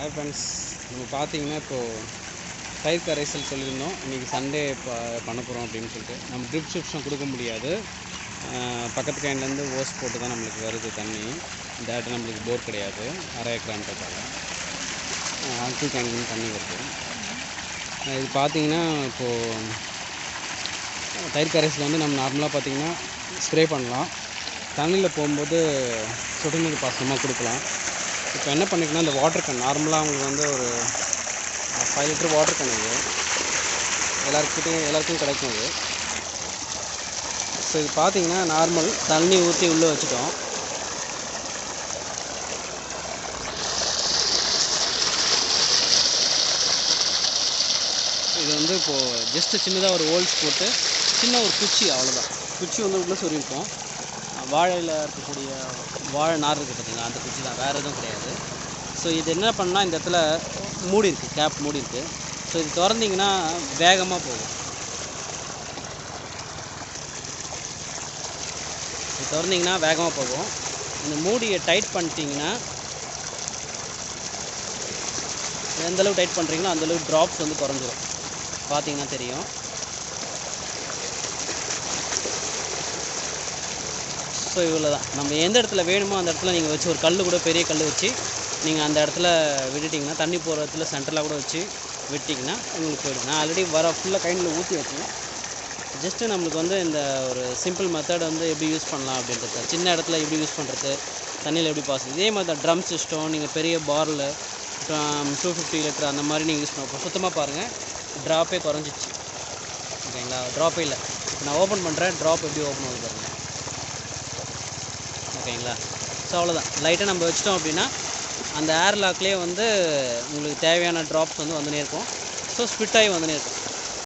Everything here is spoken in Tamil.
ஹாய் ஃப்ரெண்ட்ஸ் நம்ம பார்த்தீங்கன்னா இப்போது தயிர் கரைசல் சொல்லியிருந்தோம். இன்றைக்கி சண்டே ப பண்ண போகிறோம் அப்படின்னு சொல்லிட்டு. நம்ம ட்ரிப் சிப்ஷன் கொடுக்க முடியாது. பக்கத்து கைண்ட்லேருந்து ஓஸ் போட்டு தான் நம்மளுக்கு வருது தண்ணி. டேரெக்டாக நம்மளுக்கு போர் கிடையாது. அரை ஏக்கரான்றதால. அங்கிள் கைண்ட்லேருந்து தண்ணி வருது. இது பார்த்தீங்கன்னா இப்போது தயிர் கரைசல் வந்து நம்ம நார்மலாக பார்த்தீங்கன்னா ஸ்ப்ரே பண்ணலாம். தண்ணியில் போகும்போது சுடுநீர் பாசனமாக கொடுக்கலாம். இப்போ என்ன பண்ணிக்கணும் இந்த வாட்டர் கேன் நார்மலாக அவங்களுக்கு வந்து ஒரு ஃபைவ் லிட்டர் வாட்டர் கேன் இது எல்லாருக்கிட்டையும் எல்லாருக்கும் கிடைக்கும் இது ஸோ இது பார்த்தீங்கன்னா நார்மல் தண்ணி ஊற்றி உள்ளே வச்சுட்டோம். இது வந்து இப்போது ஜஸ்ட்டு சின்னதாக ஒரு ஹோல்ஸ் போட்டு சின்ன ஒரு குச்சி அவ்வளோதான் குச்சி வந்து உள்ளே சொல்லியிருக்கோம் வாழையில் இருக்கக்கூடிய வாழை நார் இருக்குது பார்த்தீங்களா அந்த குச்சி தான். வேறு எதுவும் கிடையாது. ஸோ இது என்ன பண்ணால் இந்த இடத்துல மூடி இருக்குது கேப் மூடி இருக்குது ஸோ இது திறந்தீங்கன்னா வேகமாக போகும். இது திறந்தீங்கன்னா வேகமாக போகும். இந்த மூடியை டைட் பண்ணிட்டீங்கன்னா எந்த டைட் பண்ணுறீங்களோ அந்தளவு ட்ராப்ஸ் வந்து குறைஞ்சிரும். பார்த்தீங்கன்னா தெரியும். ஸோ இவ்வளோ தான் நம்ம எந்த இடத்துல வேணுமோ அந்த இடத்துல நீங்கள் வச்சு ஒரு கல் கூட பெரிய கல் வச்சு நீங்கள் அந்த இடத்துல விட்டுட்டிங்கன்னா தண்ணி போகிற இடத்துல சென்டரில் கூட வச்சு விட்டிங்கன்னா உங்களுக்கு போயிடும். நான் ஆல்ரெடி வர ஃபுல்லாக கைண்டில் ஊற்றி வச்சேன் ஜஸ்ட்டு நம்மளுக்கு வந்து இந்த ஒரு சிம்பிள் மெத்தட் வந்து எப்படி யூஸ் பண்ணலாம் அப்படின்றது சின்ன இடத்துல எப்படி யூஸ் பண்ணுறது தண்ணியில் எப்படி பாஸ் இதே மாதிரி தான் ட்ரம் சிஸ்டம் நீங்கள் பெரிய பாரில் டூ ஃபிஃப்டி லிட்டர் அந்த மாதிரி நீங்கள் யூஸ் பண்ண சுத்தமாக பாருங்கள் ட்ராப்பே குறைஞ்சிச்சு ஓகேங்களா? ட்ராப்பே இல்லை. இப்போ நான் ஓப்பன் பண்ணுறேன் ட்ராப் எப்படி ஓப்பன் ஆகுது பாருங்கள் ஓகேங்களா ஸோ அவ்வளோதான் லைட்டாக நம்ம வச்சிட்டோம் அப்படின்னா அந்த ஏர் லாக்லேயே வந்து உங்களுக்கு தேவையான ட்ராப்ஸ் வந்து வந்துனே இருக்கும். ஸோ ஸ்பிட் ஆகி வந்துனே இருக்கும்.